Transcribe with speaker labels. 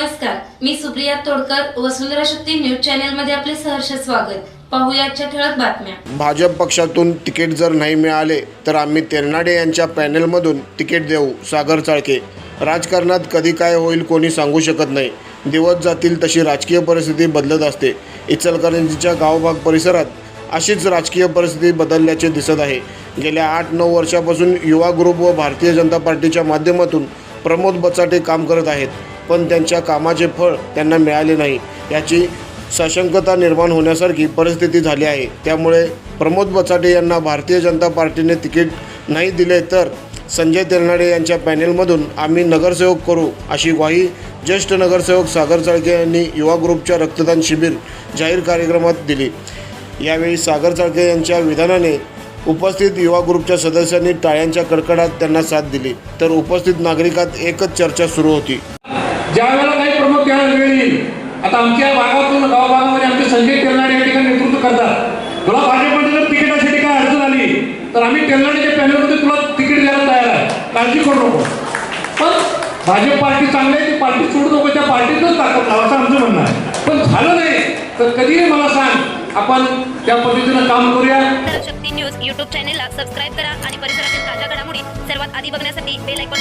Speaker 1: नमस्कार मी सुप्रिया तोडकर वसुंधरा शक्ती न्यूज चॅनलमध्ये आपले सहर्ष स्वागत. ठळक बातम्या.
Speaker 2: भाजप पक्षातून तिकीट जर नाही मिळाले तर आम्ही तेरनाडे यांच्या पॅनेलमधून तिकीट देऊ सागर चाळके. राजकारणात कधी काय होईल कोणी सांगू शकत नाही. दिवस जातील तशी राजकीय परिस्थिती बदलत असते. इचलकरंजीच्या गावभाग परिसरात अशीच राजकीय परिस्थिती बदलल्याचे दिसत आहे. गेल्या आठ नऊ वर्षापासून युवा ग्रुप व भारतीय जनता पार्टीच्या माध्यमातून प्रमोद बचाटे काम करत आहेत. पण त्यांच्या कामाचे फळ त्यांना मिळाले नाही. याची सशंकता निर्माण होण्यासारखी परिस्थिती झाली आहे. त्यामुळे प्रमोद बचाटे यांना भारतीय जनता पार्टीने तिकीट नाही दिले तर संजय तेलनाडे यांच्या पॅनेलमधून आम्ही नगरसेवक करू अशी ग्वाही ज्येष्ठ नगरसेवक सागर चाळके यांनी युवा ग्रुपच्या रक्तदान शिबिर जाहीर कार्यक्रमात दिली. यावेळी सागर चाळके यांच्या विधानाने उपस्थित युवा ग्रुपच्या सदस्यांनी टाळ्यांच्या कडकडात त्यांना साथ दिली. तर उपस्थित नागरिकात एकच चर्चा सुरू होती.
Speaker 3: ज्या वेळेला काही प्रमुख त्यावेळेला वेळ येईल. आता आमच्या भागातून गावभागामध्ये आमचे संजय तेलनाडे या ठिकाणी नेतृत्व करतात. तुला भाजपमध्ये जर तिकिटासाठी काय अडचण आली तर आम्ही तेलनाडेच्या पॅनलमध्ये तुला तिकीट द्यायला तयार आहे. काळजी करू नको. पण भाजप पार्टी चांगली आहे ती पार्टी सोडू नको त्या पार्टीतच ताकद लावा असं आमचं म्हणणं आहे. पण झालं नाही तर कधीही मला सांग आपण त्या पद्धतीनं काम करूया.
Speaker 4: शक्ती न्यूज यूट्यूब चॅनेलला सबस्क्राईब करा आणि परिसरातील ताज्या घडामोडी सर्वात आधी बघण्यासाठी बेल ऐकून